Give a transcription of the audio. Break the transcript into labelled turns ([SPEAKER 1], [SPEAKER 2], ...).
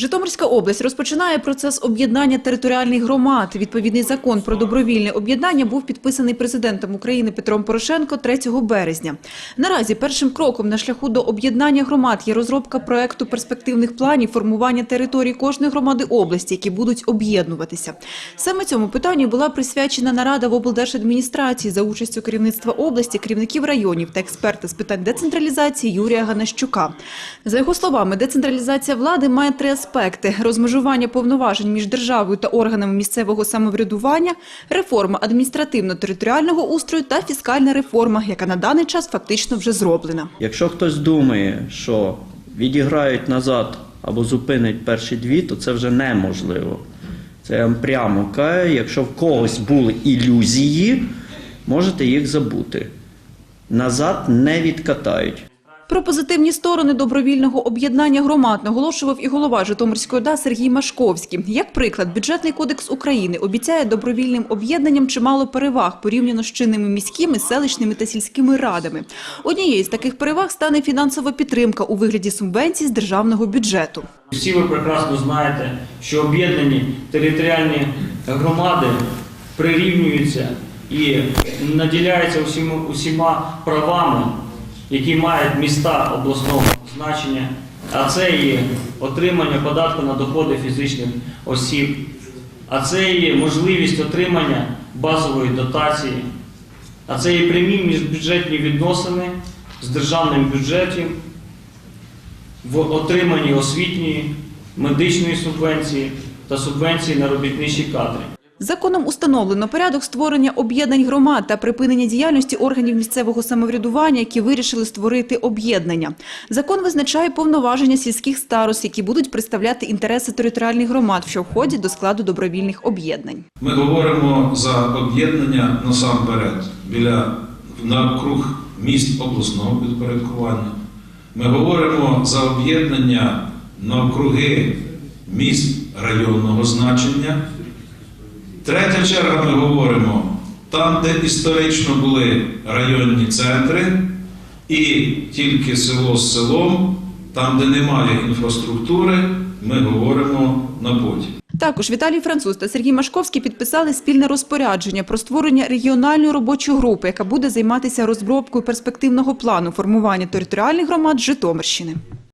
[SPEAKER 1] Житомирська область розпочинає процес об'єднання територіальних громад. Відповідний закон про добровільне об'єднання був підписаний президентом України Петром Порошенко 3 березня. Наразі першим кроком на шляху до об'єднання громад є розробка проекту перспективних планів формування територій кожної громади області, які будуть об'єднуватися. Саме цьому питанню була присвячена нарада в облдержадміністрації за участю керівництва області, керівників районів та експерта з питань децентралізації Юрія Ганащука. За його словами, децентралізація влади має три аспекти: розмежування повноважень між державою та органами місцевого самоврядування, реформа адміністративно-територіального устрою та фіскальна реформа, яка на даний час фактично вже зроблена.
[SPEAKER 2] Якщо хтось думає, що відіграють назад або зупинить перші дві, то це вже неможливо. Це я вам прямо кажу, якщо в когось були ілюзії, можете їх забути. Назад не відкатають.
[SPEAKER 1] Про позитивні сторони добровільного об'єднання громад наголошував і голова Житомирської ОДА Сергій Машковський. Як приклад, бюджетний кодекс України обіцяє добровільним об'єднанням чимало переваг порівняно з чинними міськими, селищними та сільськими радами. Однією з таких переваг стане фінансова підтримка у вигляді субвенцій з державного бюджету.
[SPEAKER 3] Всі ви прекрасно знаєте, що об'єднані територіальні громади прирівнюються і наділяються усіма, правами, які мають міста обласного значення, а це є отримання податку на доходи фізичних осіб, а це є можливість отримання базової дотації, а це є прямі міжбюджетні відносини з державним бюджетом в отриманні освітньої, медичної субвенції та субвенції на робітничі кадри.
[SPEAKER 1] Законом установлено порядок створення об'єднань громад та припинення діяльності органів місцевого самоврядування, які вирішили створити об'єднання. Закон визначає повноваження сільських старост, які будуть представляти інтереси територіальних громад, що входять до складу добровільних об'єднань.
[SPEAKER 4] Ми говоримо за об'єднання насамперед біля навкруг міст обласного підпорядкування. Ми говоримо за об'єднання навкруги міст районного значення. Третя черга ми говоримо там, де історично були районні центри, і тільки село з селом, там, де немає інфраструктури, ми говоримо на потім.
[SPEAKER 1] Також Віталій Француз та Сергій Машковський підписали спільне розпорядження про створення регіональної робочої групи, яка буде займатися розробкою перспективного плану формування територіальних громад Житомирщини.